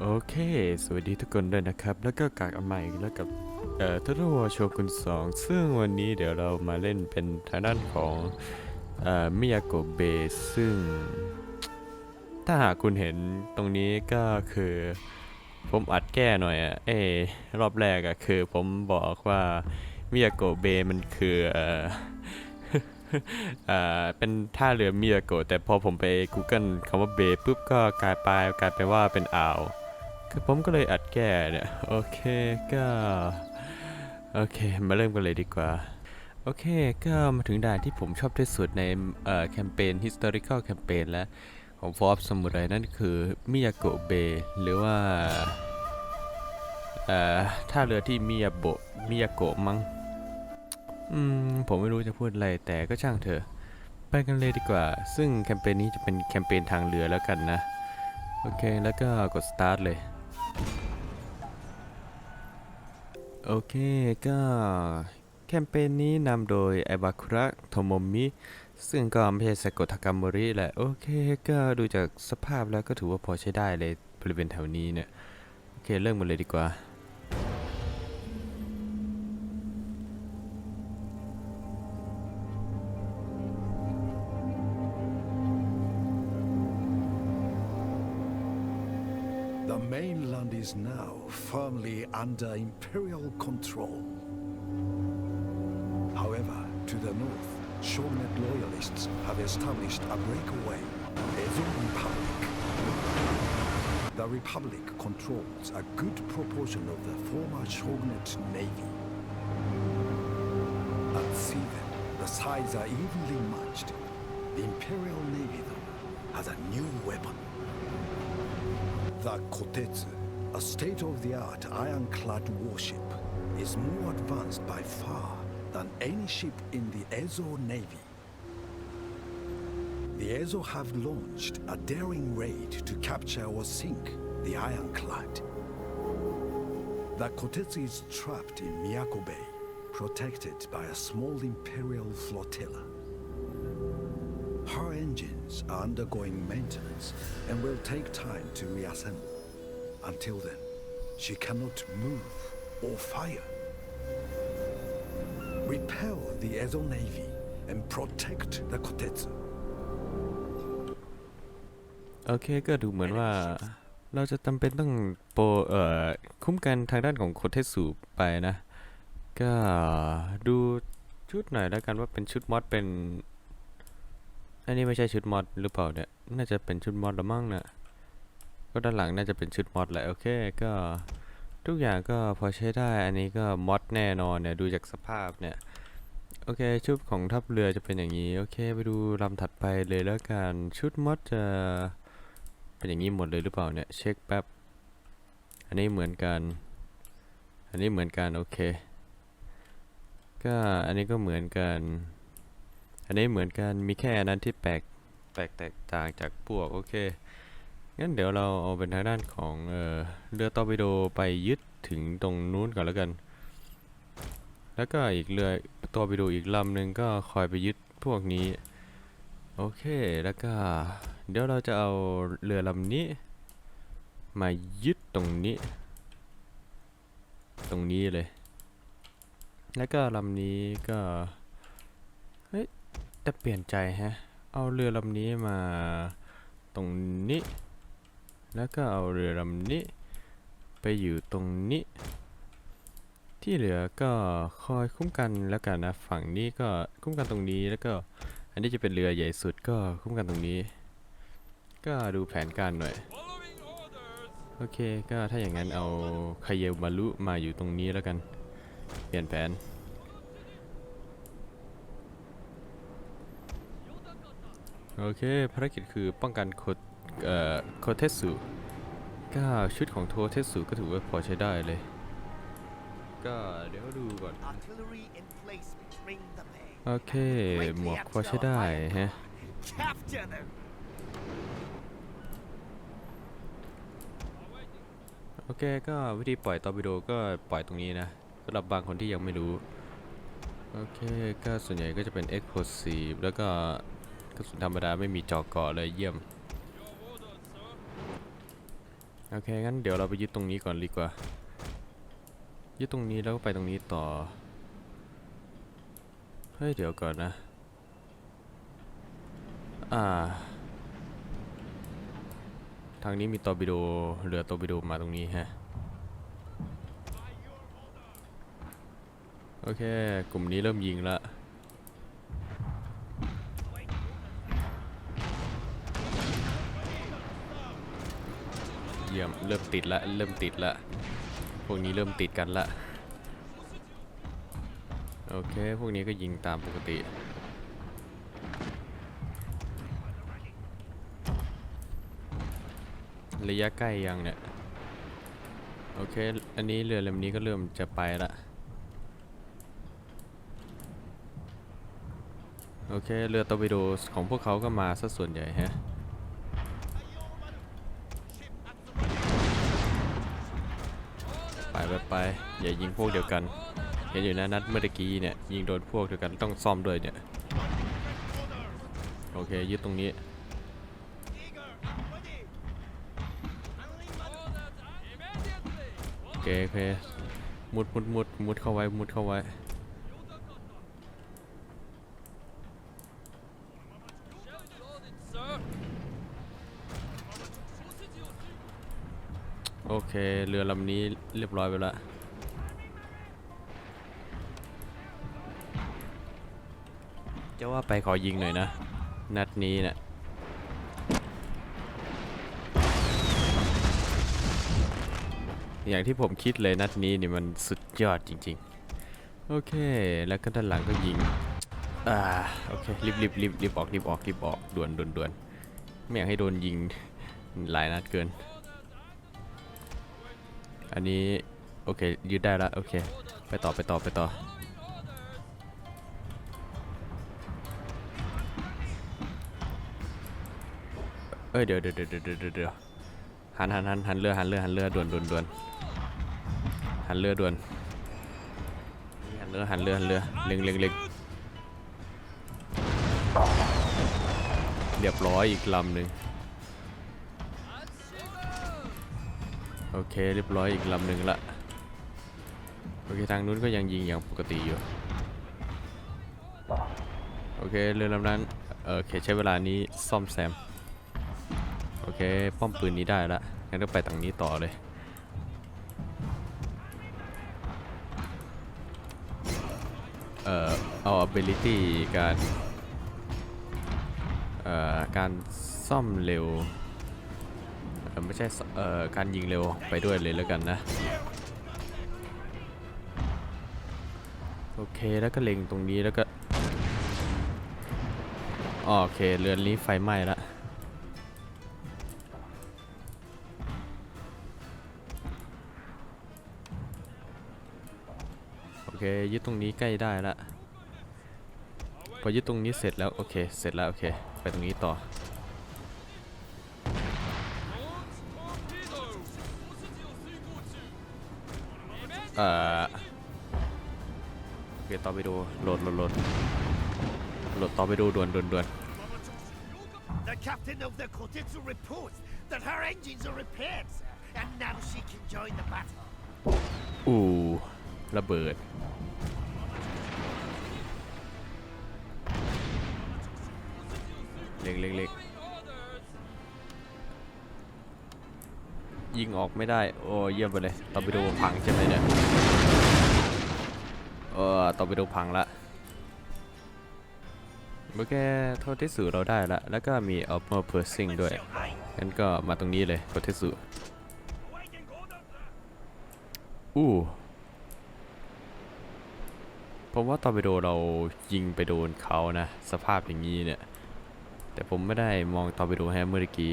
โอเค สวัสดีทุกคนด้วยนะครับ แล้วก็กากอันใหม่แล้วกับเอ่อท o ท a วโชกุน2ซึ่งวันนี้เดี๋ยวเรามาเล่นเป็นทางด้านของเอ่อมิยาโกเบซึ่ง ถ้าหากคุณเห็นตรงนี้ก็คือ ผมอัดแก้หน่อยอะเอรอบแรกอะคือผมบอกว่ามิยาโกเบมันคือเอ่อเป็นท่าเรือมิยาโกะแต่พอผมไป Google คำว่าเบปุ๊บก็กลายไปกลายเป็นว่าเป็นอ่าว คือผมก็เลยอัดแก้เนี่ย โอเคก็ โอเค มาเริ่มกันเลยดีกว่า โอเค ก็มาถึงด่านที่ผมชอบที่สุดในแคมเปญ historical campaign แล้ว ของ Forbes Samurai นั่นคือมิยาโกเบหรือว่าท่าเรือที่มิยาโบมิยาโกมั้งอืม ผมไม่รู้จะพูดอะไรแต่ก็ช่างเถอะ ไปกันเลยดีกว่า ซึ่งแคมเปญนี้จะเป็นแคมเปญทางเรือแล้วกันนะ โอเค แล้วก็กด start เลย โอเคก็แคมเปญนี้นำโดยไอบาคุระโทโมมิ ซึ่งก็ไม่ใช่สะกดทากามริแหละ โอเคก็ดูจากสภาพแล้วก็ถือว่าพอใช้ได้เลยบริเวณแถวนี้เนี่ย โอเคเริ่มกันเลยดีกว่า mainland is now firmly under imperial control. However, to the north, Shogunate loyalists have established a breakaway Ezo Republic. The Republic controls a good proportion of the former Shogunate navy. At sea then, the sides are evenly matched. The Imperial Navy, though, has a new weapon. The Kotetsu, a state-of-the-art ironclad warship, is more advanced by far than any ship in the Ezo Navy. The Ezo have launched a daring raid to capture or sink the ironclad. The Kotetsu is trapped in Miyako Bay, protected by a small imperial flotilla. Her engines are undergoing maintenance and will take time to reassemble. Until then, she cannot move or fire. Repel the Ezo Navy and protect the Kotetsu. โอเคก็ดูเหมือนว่าเราจะจำเป็นต้องโปรเอ่อคุ้มกันทางด้านของโคเทสูไปนะ ก็ดูชุดหน่อยแล้วกันว่าเป็นชุดมอดเป็น อันนี้ไม่ใช่ชุดมอดหรือเปล่าเนี่ย น่าจะเป็นชุดมอดละมั้งนะก็ด้านหลังน่าจะเป็นชุดมอดแหละ โอเค ก็ทุกอย่างก็พอใช้ได้ อันนี้ก็มอดแน่นอนเนี่ย ดูจากสภาพเนี่ย โอเค ชุดของทัพเรือจะเป็นอย่างนี้ โอเค ไปดูลำถัดไปเลยแล้วกัน ชุดมอดจะเป็นอย่างนี้หมดเลยหรือเปล่าเนี่ย เช็คแป๊บ อันนี้เหมือนกัน อันนี้เหมือนกัน โอเค ก็อันนี้ก็เหมือนกัน อันนี้เหมือนกันมีแค่นั้นที่แปลกแปลกแตกต่างจากพวกโอเค งั้นเดี๋ยวเราเอาเป็นทางด้านของเออเรือตอร์ปิโดไปยึดถึงตรงนู้นก่อนแล้วกัน แล้วก็อีกเรือตอร์ปิโดอีกลำหนึ่งก็คอยไปยึดพวกนี้ โอเค แล้วก็เดี๋ยวเราจะเอาเรือลำนี้ มายึดตรงนี้ ตรงนี้เลย แล้วก็ลำนี้ก็ แต่เปลี่ยนใจฮะ เอาเรือลำนี้มาตรงนี้ แล้วก็เอาเรือลำนี้ ไปอยู่ตรงนี้ ที่เหลือก็คอยคุ้มกันแล้วกันนะ ฝั่งนี้ก็คุ้มกันตรงนี้แล้วก็ อันนี้จะเป็นเรือใหญ่สุดก็คุ้มกันตรงนี้ ก็ดูแผนการหน่อย โอเค ก็ถ้าอย่างนั้นเอาคาเยลมารุมาอยู่ตรงนี้แล้วกัน เปลี่ยนแผน โอเค ภารกิจคือป้องกันโคเอ่อโคเทสุก็ชุดของโทเทสุก็ถือว่าพอใช้ได้เลย ก็เดี๋ยวดูก่อน Artillery in placement. Ring the bell. โอเค หมวกพอใช้ได้ฮะ Capture them. โอเค ก็วิธีปล่อยตอร์ปิโดก็ปล่อยตรงนี้นะสำหรับบางคนที่ยังไม่รู้ โอเค ก็ส่วนใหญ่ก็จะเป็น Explosive แล้วก็ กระสุนธรรมดาไม่มีจอกเกาะเลยเยี่ยม โอเค งั้นเดี๋ยวเราไปยึดตรงนี้ก่อนดีกว่า ยึดตรงนี้แล้วก็ไปตรงนี้ต่อ เฮ้ย เดี๋ยวก่อนนะ อ่า ทางนี้มีตอร์ปิโดเรือตอร์ปิโดมาตรงนี้ฮะโอเค กลุ่มนี้เริ่มยิงละ ยี่ยมเริ่มติดละเริ่มติดละพวกนี้เริ่มติดกันละโอเค พวกนี้ก็ยิงตามปกติ ระยะใกล้ยังเนี่ย โอเค อันนี้เรือลำนี้ก็เริ่มจะไปละ โอเค เรือตอร์ปิโดของพวกเขาก็มาซะส่วนใหญ่ฮะ อย่ายิงพวกเดียวกัน เห็นอยู่นะนัดเมื่อกี้เนี่ยยิงโดนพวกเดียวกันต้องซ่อมด้วยเนี่ยโอเคยึดตรงนี้โอเคโอเคมุดมุดมุดมุดเข้าไว้มุดเข้าไว้โอเค เรือลำนี้เรียบร้อยไปแล้ว จะว่าไปขอยิงหน่อยนะ นัดนี้เนะี่ยอย่างที่ผมคิดเลยนัดนี้นี่มันสุดยอดจริง ๆ โอเค แล้วก็ด้านหลังก็ยิง อ่า โอเค รีบรีบรีบรีบออกรีบออกรีบออกด่วนด่วนด่วนไม่อยากให้โดนยิงหลายนัดเกิน อันนี้ โอเค ยืดได้แล้ว โอเค ไปต่อไปต่อไปต่อ เอ้ยเดี๋ยวเดี๋ยวเดี๋ยวเดี๋ยวเดี๋ยวหันหันหันหันเรือหันเรือหันเรือด่วนด่วนด่วนหันเรือด่วนหันเรือหันเรือหันเรือเล็งเล็งเล็งเรียบร้อยอีกลำหนึ่งโอเคเรียบร้อยอีกลำหนึ่งละโอเคทางนู้นก็ยังยิงอย่างปกติอยู่โอเคเรือลำนั้นเออโอเคใช้เวลานี้ซ่อมแซม โอเค ป้อมปืนนี้ได้ละงั้นก็ไปทางนี้ต่อเลย เอ่อเอา ability การ เอ่อ การซ่อมเร็วเอ่ไม่ใช่ เอ่อ การยิงเร็วไปด้วยเลยแล้วกันนะ โอเค แล้วก็เล็งตรงนี้แล้วก็ โอเค เรือนนี้ไฟไหม้ละ เคยึดตรงนี้ใกล้ได้ละพอยึดตรงนี้เสร็จแล้วโอเคเสร็จแล้วโอเคไปตรงนี้ต่อเอ่อโอเคต่อไปดูโหลดโหลดโหลดโหลดต่อไปดูด่วนด่วนด่วน The captain of the Kotetsu reports that her engines are repaired, sir, and now she can join the battle. อู้ ระเบิด เล็กเล็กเล็กยิงออกไม่ได้ โอ้เยี่ยมไปเลยตอร์ปิโดพังใช่ไหมเนี่ยเออตอร์ปิโดพังละเมื่อแค่โทษที่สื่อเราได้ละแล้วก็มี armor piercing ด้วยงั้นก็มาตรงนี้เลยโทษที่สื่ออู้ ผมว่าตอร์ปิโดเรายิงไปโดนเขานะ สภาพอย่างนี้เนี่ย แต่ผมไม่ได้มองตอร์ปิโดแฮมเมื่อกี้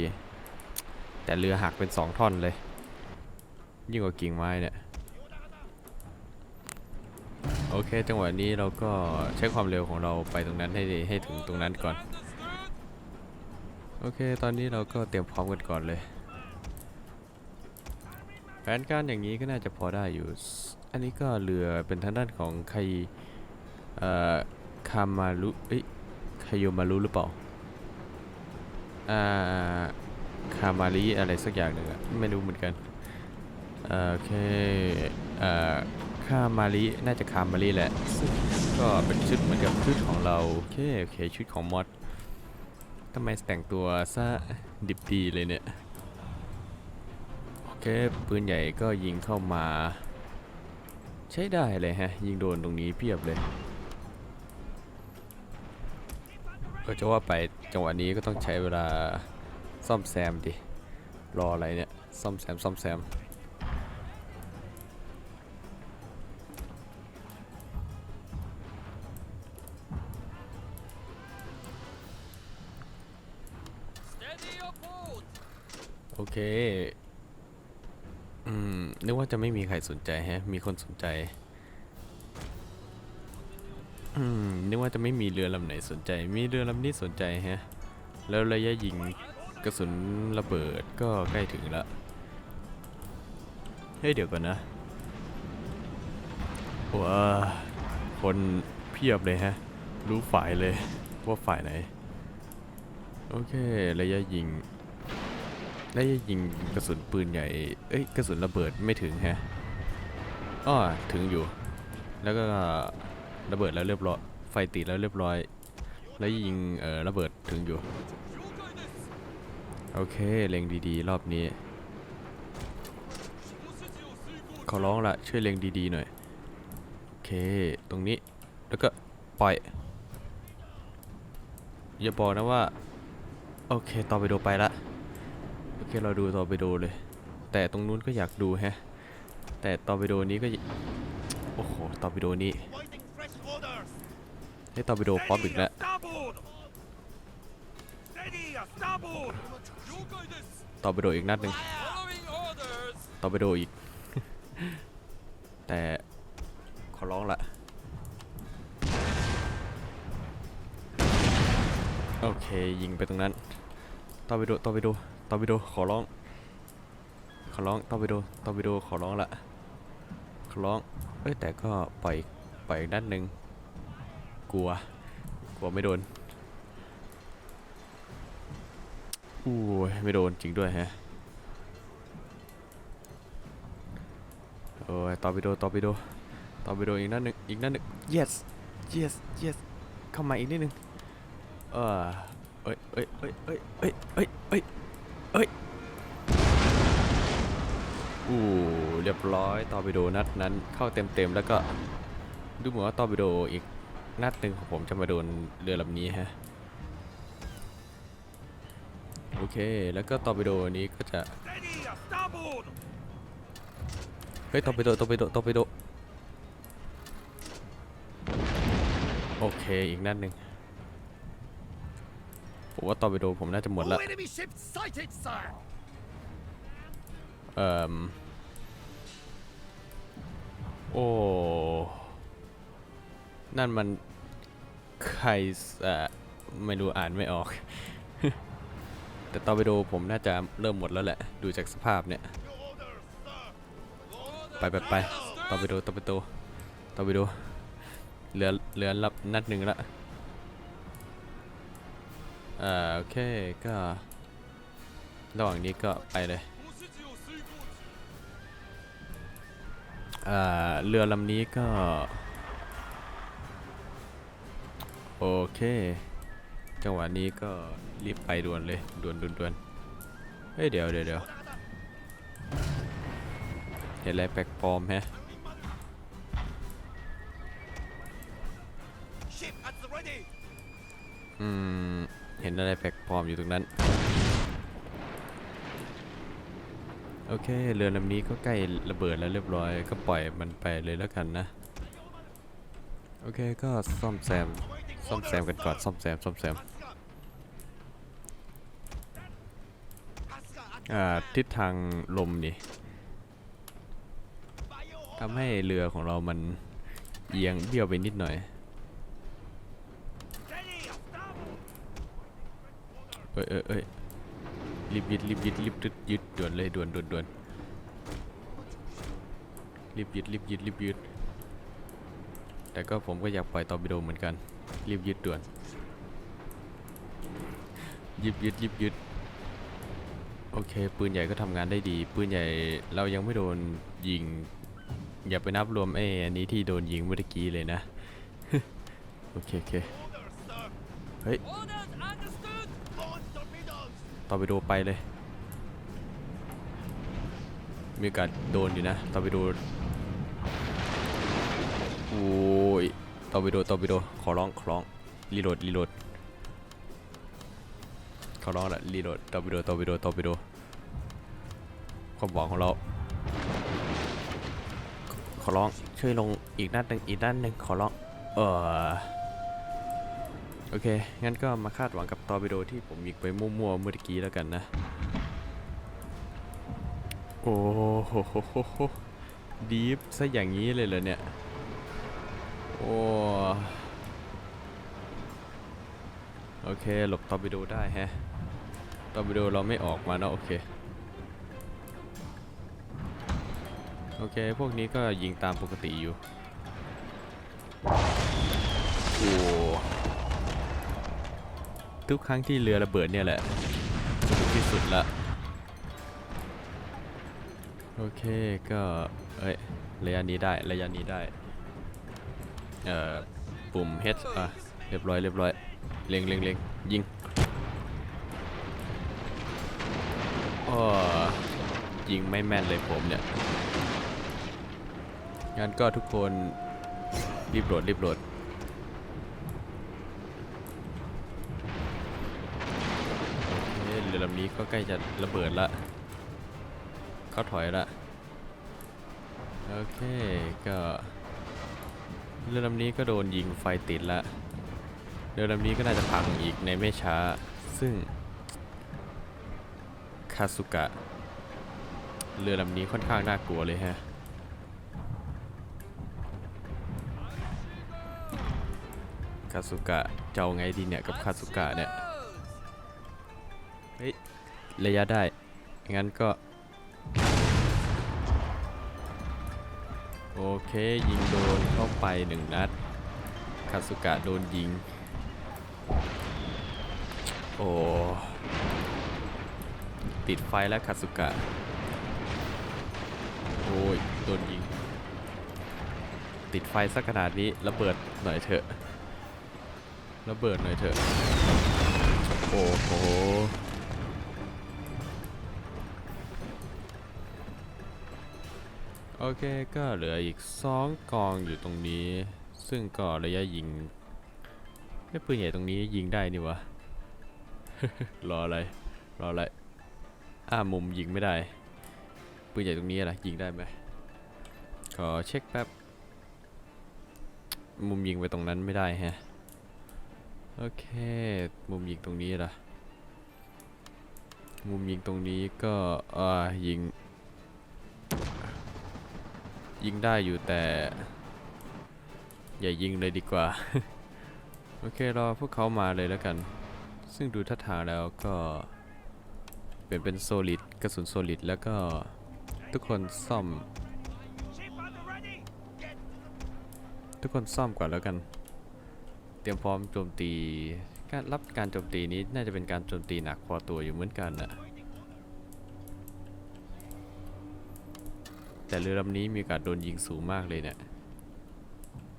แต่เรือหักเป็นสองท่อนเลย ยิ่งกว่ากิ่งไม้เนี่ย โอเค จังหวะนี้เราก็ใช้ความเร็วของเราไปตรงนั้นให้ให้ถึงตรงนั้นก่อน โอเค ตอนนี้เราก็เตรียมพร้อมกันก่อนเลยแผนการอย่างนี้ก็น่าจะพอได้อยู่ อันนี้ก็เรือเป็นทางด้านของไค เอ่อคามารุเอ้ยคโยมารุหรือเปล่า อ่า คามารีอะไรสักอย่างหนึ่งอะไม่รู้เหมือนกันโอเค เอ่อคามารีน่าจะคามารีแหละ ก็เป็นชุดเหมือนกับชุดของเรา โอเค โอเค ชุดของมอดทำไมแต่งตัวซะดิบดีเลยเนี่ย โอเค ปืนใหญ่ก็ยิงเข้ามา ใช้ได้เลยฮะ ยิงโดนตรงนี้เพียบเลย ก็จะว่าไปจังหวะนี้ก็ต้องใช้เวลาซ่อมแซมดิ รออะไรเนี่ย ซ่อมแซมซ่อมแซมโอเค อืม นึกว่าจะไม่มีใครสนใจแฮะ มีคนสนใจ นึกว่าจะไม่มีเรือลำไหนสนใจ มีเรือลำนี้สนใจฮะ แล้วระยะยิงกระสุนระเบิดก็ใกล้ถึงละเฮ้ยเดี๋ยวก่อนนะว้าคนเพียบเลยฮะ รู้ฝ่ายเลยว่าฝ่ายไหน โอเค ระยะยิง ระยะยิงกระสุนปืนใหญ่ เอ้ย กระสุนระเบิดไม่ถึงฮะอ้อถึงอยู่ แล้วก็ ระเบิดแล้วเรียบร้อย ไฟติดแล้วเรียบร้อย แล้วยิงเอ่อระเบิดถึงอยู่ โอเค เล็งดีๆ รอบนี้ ขอร้องละช่วยเล็งดีๆหน่อย โอเค ตรงนี้ แล้วก็ปล่อย อย่าบอกนะว่า โอเค ต่อไปโดไปละ โอเค เราดูต่อไปโดเลย แต่ตรงนู้นก็อยากดูแฮะ แต่ต่อไปโดนี้ก็ โอ้โห ต่อไปโดนี้ ให้ต่อไปโดป๊อปอีกแล้วต่อไปโดอีกนัดหนึ่งต่อไปโดอีก แต่ขอร้องละโอเคยิงไปตรงนั้นต่อไปโดต่อไปโดต่อไปโดขอร้อง ขอร้องต่อไปโดต่อไปโดขอร้องละขอร้องเอ้ยแต่ก็ปล่อยปล่อยอีกนัดหนึ่ง กลัว กลัวไม่โดนอู้ยไม่โดนจริงด้วยแฮะโอ้ยตอร์ปิโดตอร์ปิโดตอร์ปิโดอีกนั่นหนึ่งอีกนั่นหนึ่ง yes yes yes เข้ามาอีกนิดนึงเออเอ้ยเอ้ยเอ้ยเอ้ยเอ้ยเอ้ยเอ้ยเอ้ยอู้เรียบร้อยตอร์ปิโดนัดนั้นเข้าเต็มเต็มๆแล้วก็ดูเหมือนว่าตอร์ปิโดอีก นัดหนึ่งของผมจะมาโดนเรือลำนี้ฮะ โอเค แล้วก็ตอร์ปิโดนี้ก็จะ เฮ้ยตอร์ปิโดตอร์ปิโดตอร์ปิโด โอเค อีกนัดหนึ่งผมว่าตอร์ปิโดผมน่าจะหมดละเอ่อโอ้ นั่นมันใครเอ่อไม่รู้อ่านไม่ออก แต่ตอร์ปิโดผมน่าจะเริ่มหมดแล้วแหละ ดูจากสภาพเนี่ย ไปไปไปตอร์ปิโดตอร์ปิโดตอร์ปิโดเหลือเหลือรับนัดหนึ่งละอ่าโอเคก็ระหว่างนี้ก็ไปเลยอ่าเรือลำนี้ก็ โอเค จังหวะนี้ก็รีบไปด่วนเลยด่วนด่วนด่วนเฮ้ยเดี๋ยวเดี๋ยวเดี๋ยวเห็นอะไรแปลกปลอมแฮะอืม เห็นอะไรแปลกปลอมอยู่ตรงนั้น โอเค เรือลำนี้ก็ใกล้ระเบิดแล้วเรียบร้อย ก็ปล่อยมันไปเลยแล้วกันนะ โอเค ก็ซ่อมแซม ซ่อมแซมกันก่อนซ่อมแซมซ่อมแซมอ่าทิศทางลมนี่ทำให้เรือของเรามันเอียงเบี้ยวไปนิดหน่อยเอ้ยเอ้ยเอ้ยรีบยึดรีบยึดรีบยึดยึดด่วนเลยด่วนด่วนด่วนรีบยึดรีบยึดรีบยึดแต่ก็ผมก็อยากปล่อยตอร์ปิโดเหมือนกัน รีบยึดด่วนยึดยึดยึดยึดโอเค ปืนใหญ่ก็ทำงานได้ดี ปืนใหญ่เรายังไม่โดนยิง อย่าไปนับรวมไอ้อันนี้ที่โดนยิงเมื่อกี้เลยนะ โอเคโอเคเฮ้ย Orders understood. Launch torpedoes. ตอร์ปิโดไปเลย มีกาสโดนอยู่นะตอร์ปิโดโอ้ย ตอร์ปิโดตอร์ปิโดขอร้องขอร้องรีโหลดรีโหลดขอร้องละรีโหลดตอร์ปิโดตอร์ปิโดตอร์ปิโดความหวังของเราขอร้องช่วยลงอีกนัดหนึ่งอีกนัดหนึ่งขอร้องเออโอเค งั้นก็มาคาดหวังกับตอร์ปิโดที่ผมยิงไปมั่วๆเมื่อกี้แล้วกันนะ โอ้โหดีฟซะอย่างนี้เลยเหรอเนี่ย โอ้โอเค หลบตอร์ปิโดได้แฮะตอร์ปิโดเราไม่ออกมาเนอะโอเค โอเค พวกนี้ก็ยิงตามปกติอยู่ โอ้ ทุกครั้งที่เรือระเบิดเนี่ยแหละสนุกที่สุดละ โอเคก็ เอ้ย ระยะนี้ได้ ระยะนี้ได้ เอ่อปุ่ม H อะเรียบร้อยเรียบร้อยเล็งเล็งเล็งยิงอ้ยิงไม่แม่นเลยผมเนี่ยงั้นก็ทุกคนรีบโหลดรีบโหลดเอ๊ะเรือลำนี้ก็ใกล้จะระเบิดละเขาถอยละ โอเค ก็ เรือลำนี้ก็โดนยิงไฟติดละ เรือลำนี้ก็น่าจะพังอีกในไม่ช้า ซึ่ง คาสุกะ เรือลำนี้ค่อนข้างน่ากลัวเลยฮะ คาสุกะจะเอาไงดีเนี่ยกับคาสุกะเนี่ย เฮ้ย ระยะได้ งั้นก็ โอเคยิงโดนเข้าไปหนึ่งนัดคาสุกะโดนยิง โอ้ ติดไฟแล้วคาสุกะ โอ้ย โดนยิง ติดไฟสักขนาดนี้ระเบิดหน่อยเถอะระเบิดหน่อยเถอะ โอ้โห โอเคก็เหลืออีกสองกองอยู่ตรงนี้ ซึ่งก็ระยะยิงไม่ปืนใหญ่ตรงนี้ยิงได้นี่วะ รออะไร รออะไร อ้ามุมยิงไม่ได้ ปืนใหญ่ตรงนี้อะไรยิงได้ไหมขอเช็คแป๊บ มุมยิงไปตรงนั้นไม่ได้แฮะ โอเค มุมยิงตรงนี้ล่ะ มุมยิงตรงนี้ก็อ่ายิง ยิงได้อยู่แต่ อย่ายิงเลยดีกว่า โอเครอพวกเขามาเลยแล้วกัน ซึ่งดูท่าทางแล้วก็เป็นเป็นโซลิดกระสุนโซลิดแล้วก็ทุกคนซ่อม ทุกคนซ่อมก่อนแล้วกัน เตรียมพร้อมโจมตี การรับการโจมตีนี้น่าจะเป็นการโจมตีหนักพอตัวอยู่เหมือนกันนะ แต่เรือลำนี้มีโอกาสโดนยิงสูงมากเลยเนี่ย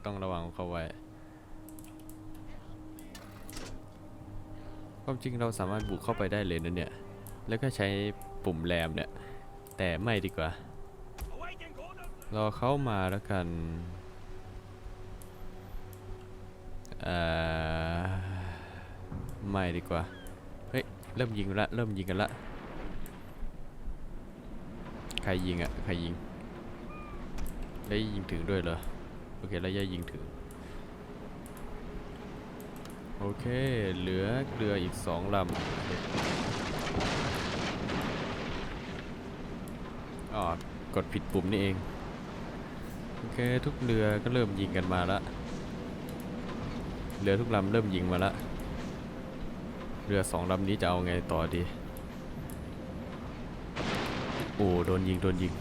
ต้องระวังเขาไว้ ความจริงเราสามารถบุกเข้าไปได้เลยนะเนี่ย แล้วก็ใช้ปุ่มแรมเนี่ย แต่ไม่ดีกว่า รอเขามาแล้วกันอ่อไม่ดีกว่า เฮ้ย เริ่มยิงละ เริ่มยิงกันละ ใครยิงอะใครยิง ได้ยิงถึงด้วยเหรอ โอเคระยะยิงถึง โอเค เหลือเรืออีกสองลำอ๋อกดผิดปุ่มนี่เอง โอเค ทุกเรือก็เริ่มยิงกันมาละ เรือทุกลำเริ่มยิงมาละ เรือสองลำนี้จะเอาไงต่อดี โอ้โดนยิง โดนยิง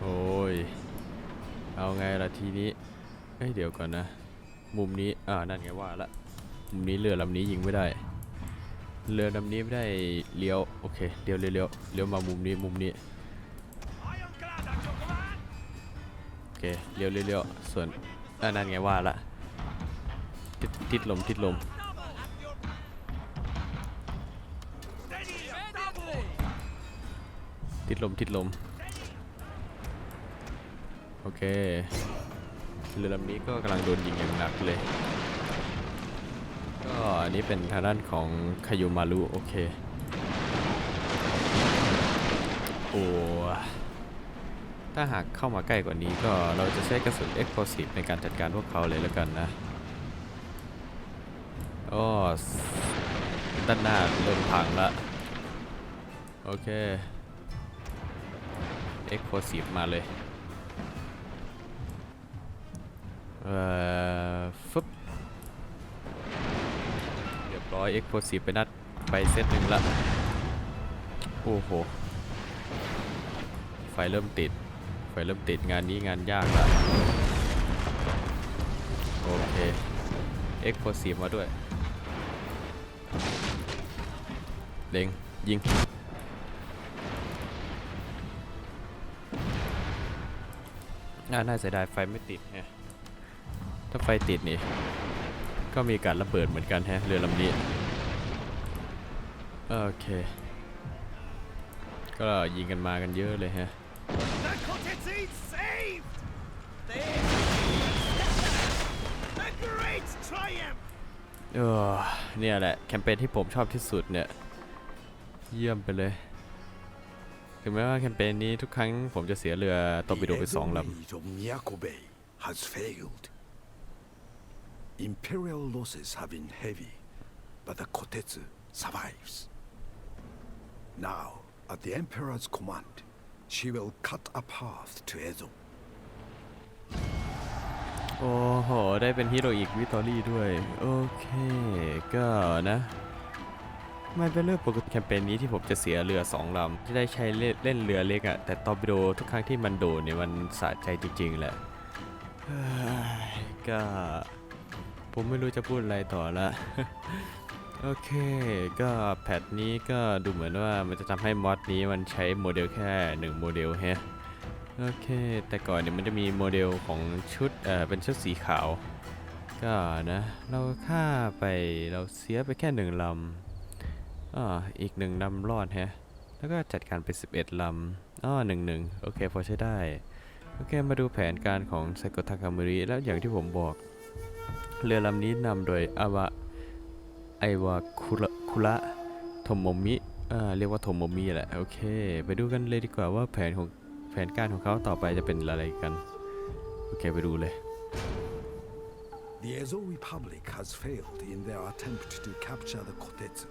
โอ้ย เอา ไงล่ะทีนี้เอ้ยเดี๋ยวก่อนนะ มุมนี้อ่านั่นไงว่าละมุมนี้เรือลำนี้ยิงไม่ได้ เรือลำนี้ไม่ได้เลี้ยวโอเคเลี้ยวเลี้ยวเลี้ยวเลี้ยวมามุมนี้มุมนี้โอเคเลี้ยวเลี้ยวเลี้ยวส่วนอ่านั่นไงว่าละทิศทิศลมทิศลมทิศลมทิศลม อเคเรือลำนี้ก็กำลังโดนยิงอย่างหนักเลย ก็อันนี้เป็นทางด้านของคายุมารุโอเค โอ้ถ้าหากเข้ามาใกล้กว่านี้ก็เราจะใช้กระสุน explosive ในการจัดการพวกเขาเลยแล้วกันนะโอ้ด้านหน้าเริ่มพังละโอเค explosive มาเลย เอ่อฟึบเรียบร้อย explosive ไปนัดไปเซตหนึ่งละโอ้โห ไฟเริ่มติด ไฟเริ่มติดงานนี้งานยากละโอเค explosive มาด้วยเล็งยิงน่าน่าเสียดายไฟไม่ติดแฮ ถ้าไฟติดนี่ ก็มีการระเบิดเหมือนกันแฮะเรือลำนี้ โอเค ก็ยิงกันมากันเยอะเลยฮะเออเนี่ยแหละ แคมเปญที่ผมชอบที่สุดเนี่ย เยี่ยมไปเลยถึงแม้ว่าแคมเปญนี้ทุกครั้งผมจะเสียเรือตอร์ปิโดไปสองล Edo of Miyako Bay has failed. Imperial losses have been heavy, but the Kotetsu survives. Now, at the Emperor's command, she will cut a path to Edo. โอ้โห ได้เป็นฮีโร่อีกวิตอรี่ด้วย โอเค ก็นะ มันเป็นเรื่องปกติแคมเปญนี้ที่ผมจะเสียเรือสองลำที่ได้ใช้เล่นเเรือเล็กอะแต่ตอร์ปิโดทุกครั้งที่มันโดนเนี่ย มันสะใจจริงๆแหละก็ ผมไม่รู้จะพูดอะไรต่อละ โอเค ก็แพทนี้ก็ดูเหมือนว่ามันจะทำให้มอดนี้มันใช้โมเดลแค่หนึ่งโมเดลฮะ โอเค แต่ก่อนเนี่ยมันจะมีโมเดลของชุด เอ่อ เป็นชุดสีขาว ก็นะ เราฆ่าไป เราเสียไปแค่หนึ่งลำอ่าอีกหนึ่งลำรอดฮะ แล้วก็จัดการไป 11 ลำอ้อหนึ่งหนึ่งโอเค พอใช้ได้ โอเค มาดูแผนการของไซโกทากามุริ แล้วอย่างที่ผมบอก เรือลำนี้นำโดยอาวะไอวาคุระคุระโทมมิอ่าเรียกว่าทโมมิแหละโอเค ไปดูกันเลยดีกว่าว่าแผนของแผนการของเขาต่อไปจะเป็นอะไรกัน โอเค ไปดูเลย The Ezo Republic has failed in their attempt to capture the Kotetsu,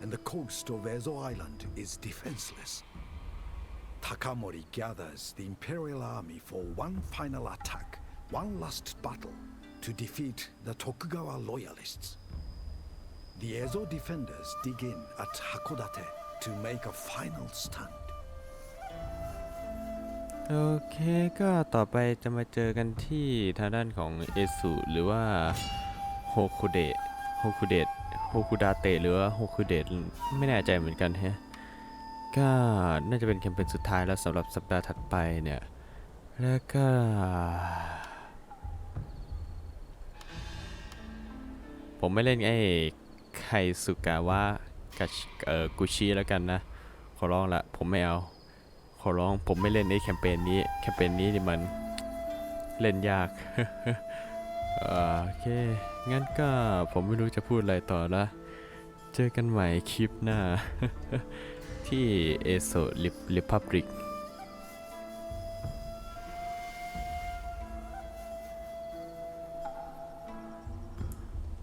and the coast of Ezo Island is defenseless. Takamori gathers the Imperial Army for one final attack, one last battle, to defeat the Tokugawa loyalists. The Ezo defenders dig in at Hakodate to make a final stand. โอเคก็ต่อไปจะมาเจอกันที่ทางด้านของเอสุหรือว่าโฮคุเดะโฮคุเดะโฮคุดาเตะหรือว่าโฮคุเดะไม่แน่ใจเหมือนกันฮะก็น่าจะเป็นแคมเปญสุดท้ายแล้วสำหรับสัปดาห์ถัดไปเนี่ย แล้วก็ ผมไม่เล่นไอ้ไคสุกาวะกับเอ่อกุชิแล้วกันนะ ขอร้องละผมไม่เอา ขอร้องผมไม่เล่นไอ้แคมเปญนี้ แคมเปญนี้นี่มันเล่นยากโอเค งั้นก็ผมไม่รู้จะพูดอะไรต่อละ เจอกันใหม่คลิปหน้า ที่เอโซลิปลิพับริก